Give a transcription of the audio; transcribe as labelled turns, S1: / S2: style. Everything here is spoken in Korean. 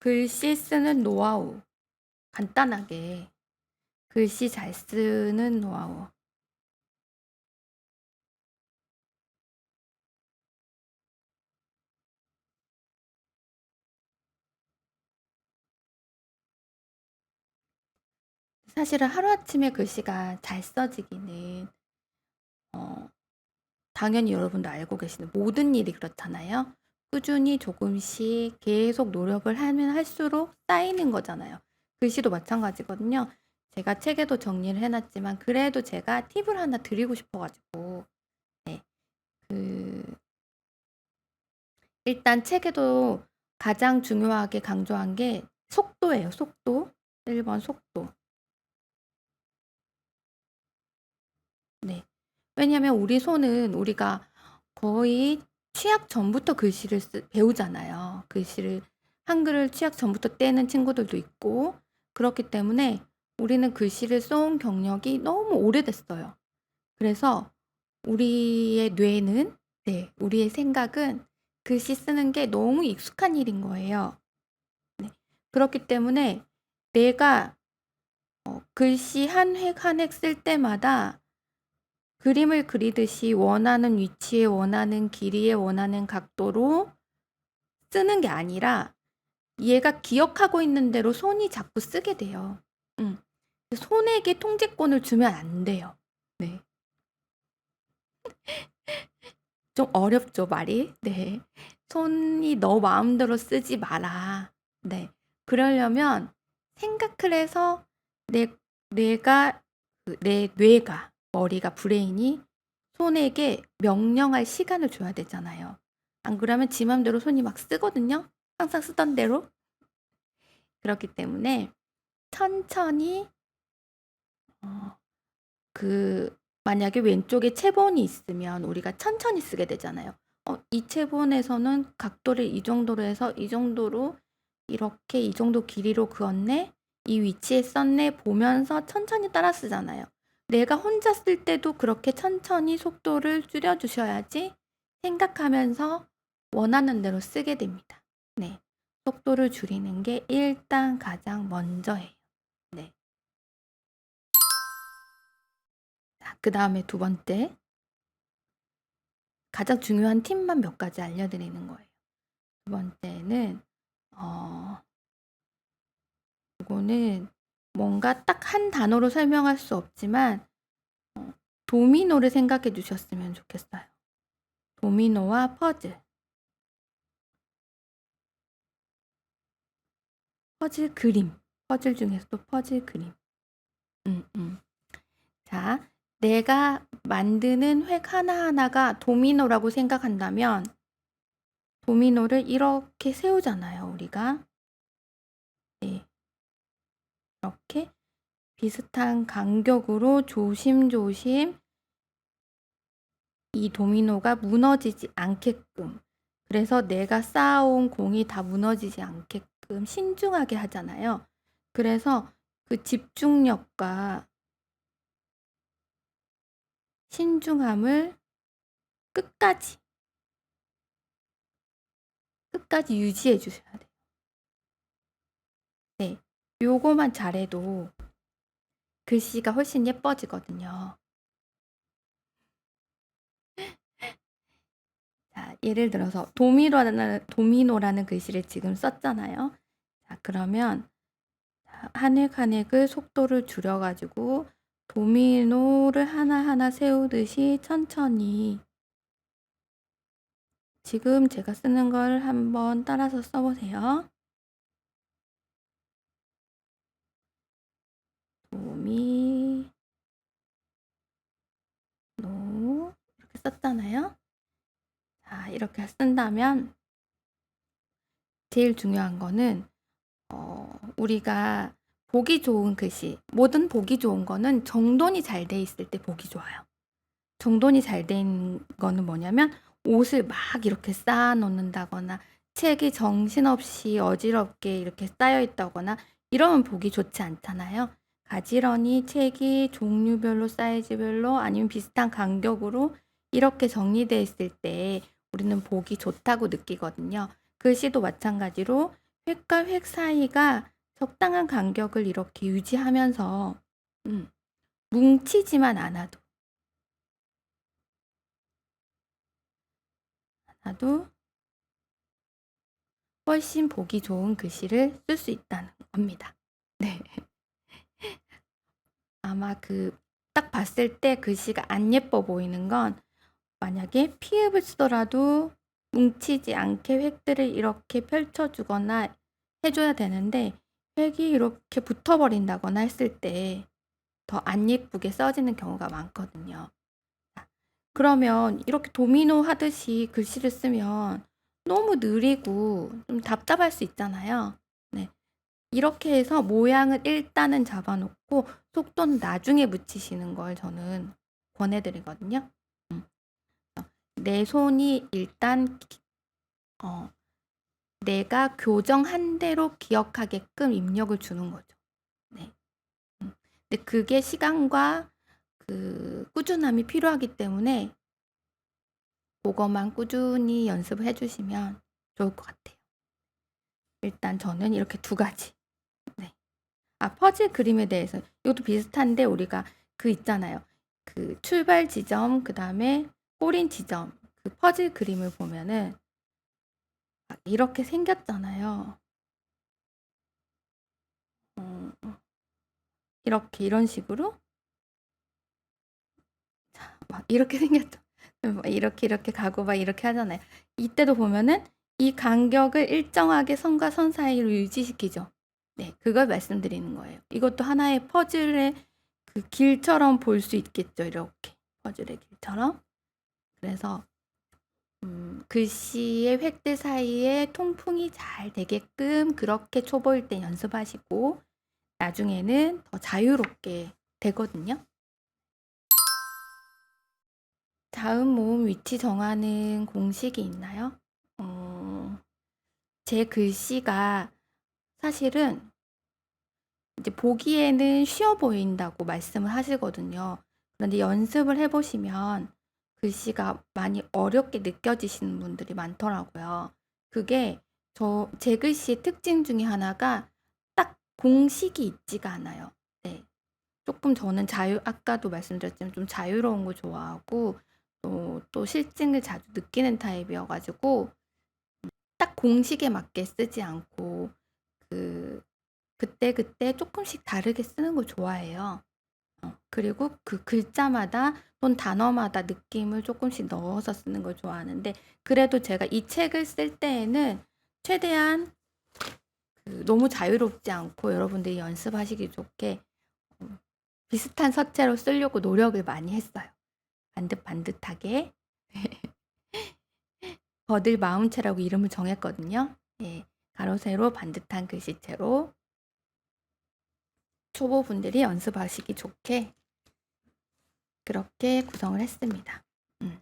S1: 글씨 쓰는 노하우. 간단하게 글씨 잘 쓰는 노하우. 사실은 하루아침에 글씨가 잘 써지기는 어 당연히 여러분도 알고 계시는 모든 일이 그렇잖아요. 꾸준히 조금씩 계속 노력을 하면 할수록 쌓이는 거잖아요. 글씨도 마찬가지거든요. 제가 책에도 정리를 해 놨지만 그래도 제가 팁을 하나 드리고 싶어 가지고 네. 그 일단 책에도 가장 중요하게 강조한 게 속도예요, 속도. 1번 속도. 네. 왜냐면 우리 손은 우리가 거의 취학 전부터 글씨를 쓰 배우잖아요. 글씨를 한글을 취학 전부터 떼는 친구들도 있고 그렇기 때문에 우리는 글씨를 써온 경력이 너무 오래됐어요. 그래서 우리의 뇌는 네 우리의 생각은 글씨 쓰는 게 너무 익숙한 일인 거예요. 네. 그렇기 때문에 내가 어 글씨 한 획 한 획 쓸 때마다 그림을 그리듯이 원하는 위치에 원하는 길이에 원하는 각도로 쓰는 게 아니라 얘가 기억하고 있는 대로 손이 자꾸 쓰게 돼요. 음. 손에게 통제권을 주면 안 돼요. 네. 좀 어렵죠, 말이? 네. 손이 너 마음대로 쓰지 마라. 네. 그러려면 생각을 해서 내 내가 그내 뇌가 머리가 브레인이 손에게 명령할 시간을 줘야 되잖아요. 안 그러면 지 맘대로 손이 막 쓰거든요. 항상 쓰던 대로. 그렇기 때문에 천천히 어 그 만약에 왼쪽에 체본이 있으면 우리가 천천히 쓰게 되잖아요. 어 이 체본에서는 각도를 이 정도로 해서 이 정도로 이렇게 이 정도 길이로 그었네. 이 위치에 썼네 보면서 천천히 따라 쓰잖아요. 내가 혼자 쓸 때도 그렇게 천천히 속도를 줄여 주셔야지 생각하면서 원하는 대로 쓰게 됩니다. 네. 속도를 줄이는 게 일단 가장 먼저예요. 네. 자, 그 다음에 두 번째. 가장 중요한 팁만 몇 가지 알려 드리는 거예요. 두 번째는 어 요거는 뭔가 딱 한 단어로 설명할 수 없지만 어 도미노를 생각해 주셨으면 좋겠어요. 도미노와 퍼즐. 퍼즐 그림. 퍼즐 중에서도 퍼즐 그림. 음, 음. 자, 내가 만드는 획 하나하나가 도미노라고 생각한다면 도미노를 이렇게 세우잖아요, 우리가. 네. 이렇게 비슷한 간격으로 조심조심 이 도미노가 무너지지 않게끔 그래서 내가 쌓아온 공이 다 무너지지 않게끔 신중하게 하잖아요. 그래서 그 집중력과 신중함을 끝까지 끝까지 유지해 주셔야 돼요. 네. 요거만 잘해도 글씨가 훨씬 예뻐지거든요. 자, 예를 들어서 도미노라는 도미노라는 글씨를 지금 썼잖아요. 자, 그러면 한 획 한 획을 속도를 줄여 가지고 도미노를 하나하나 세우듯이 천천히 지금 제가 쓰는 걸 한번 따라서 써 보세요. 도미 노 이렇게 썼잖아요. 자, 이렇게 쓴다면 제일 중요한 거는 어 우리가 보기 좋은 글씨, 뭐든 보기 좋은 거는 정돈이 잘 돼 있을 때 보기 좋아요. 정돈이 잘 된 거는 뭐냐면 옷을 막 이렇게 쌓아 놓는다거나 책이 정신없이 어지럽게 이렇게 쌓여 있다거나 이러면 보기 좋지 않잖아요. 가지런히 책이 종류별로 사이즈별로 아니면 비슷한 간격으로 이렇게 정리되어 있을 때 우리는 보기 좋다고 느끼거든요. 글씨도 마찬가지로 획과 획 사이가 적당한 간격을 이렇게 유지하면서 음, 뭉치지만 않아도 않아도 훨씬 보기 좋은 글씨를 쓸 수 있다는 겁니다. 네. 아마 그 딱 봤을 때 글씨가 안 예뻐 보이는 건 만약에 피읍을 쓰더라도 뭉치지 않게 획들을 이렇게 펼쳐주거나 해줘야 되는데 획이 이렇게 붙어버린다거나 했을 때 더 안 예쁘게 써지는 경우가 많거든요. 자, 그러면 이렇게 도미노 하듯이 글씨를 쓰면 너무 느리고 좀 답답할 수 있잖아요. 네. 이렇게 해서 모양을 일단은 잡아놓고 속도는 나중에 붙이시는 걸 저는 권해드리거든요. 음. 내 손이 일단 기- 어, 내가 교정한 대로 기억하게끔 입력을 주는 거죠. 네. 음. 근데 그게 시간과 그 꾸준함이 필요하기 때문에 그거만 꾸준히 연습을 해주시면 좋을 것 같아요. 일단 저는 이렇게 두 가지. 네. 아, 퍼즐 그림에 대해서 이것도 비슷한데 우리가 그 있잖아요. 그 출발 지점, 그 다음에 꼬린 지점, 그 퍼즐 그림을 보면은 막 이렇게 생겼잖아요. 어, 이렇게 이런 식으로 자, 막 이렇게 생겼죠. 막 이렇게 이렇게 가고 막 이렇게 하잖아요. 이때도 보면은 이 간격을 일정하게 선과 선 사이로 유지시키죠. 네, 그걸 말씀드리는 거예요. 이것도 하나의 퍼즐의 그 길처럼 볼 수 있겠죠. 이렇게 퍼즐의 길처럼. 그래서 음, 글씨의 획들 사이에 통풍이 잘 되게끔 그렇게 초보일 때 연습하시고 나중에는 더 자유롭게 되거든요. 자음 모음 위치 정하는 공식이 있나요? 어, 제 글씨가 사실은 이제 보기에는 쉬워 보인다고 말씀을 하시거든요. 그런데 연습을 해보시면 글씨가 많이 어렵게 느껴지시는 분들이 많더라고요. 그게 저, 제 글씨의 특징 중에 하나가 딱 공식이 있지가 않아요. 네. 조금 저는 자유, 아까도 말씀드렸지만 좀 자유로운 거 좋아하고 또, 또 실증을 자주 느끼는 타입이어가지고 딱 공식에 맞게 쓰지 않고 그 그때 그때 조금씩 다르게 쓰는 걸 좋아해요. 어, 그리고 그 글자마다 또는 단어마다 느낌을 조금씩 넣어서 쓰는 걸 좋아하는데 그래도 제가 이 책을 쓸 때에는 최대한 그 너무 자유롭지 않고 여러분들이 연습하시기 좋게 어, 비슷한 서체로 쓰려고 노력을 많이 했어요. 반듯반듯하게 버들 마음체라고 이름을 정했거든요. 예, 가로 세로 반듯한 글씨체로 초보분들이 연습하시기 좋게 그렇게 구성을 했습니다. 음.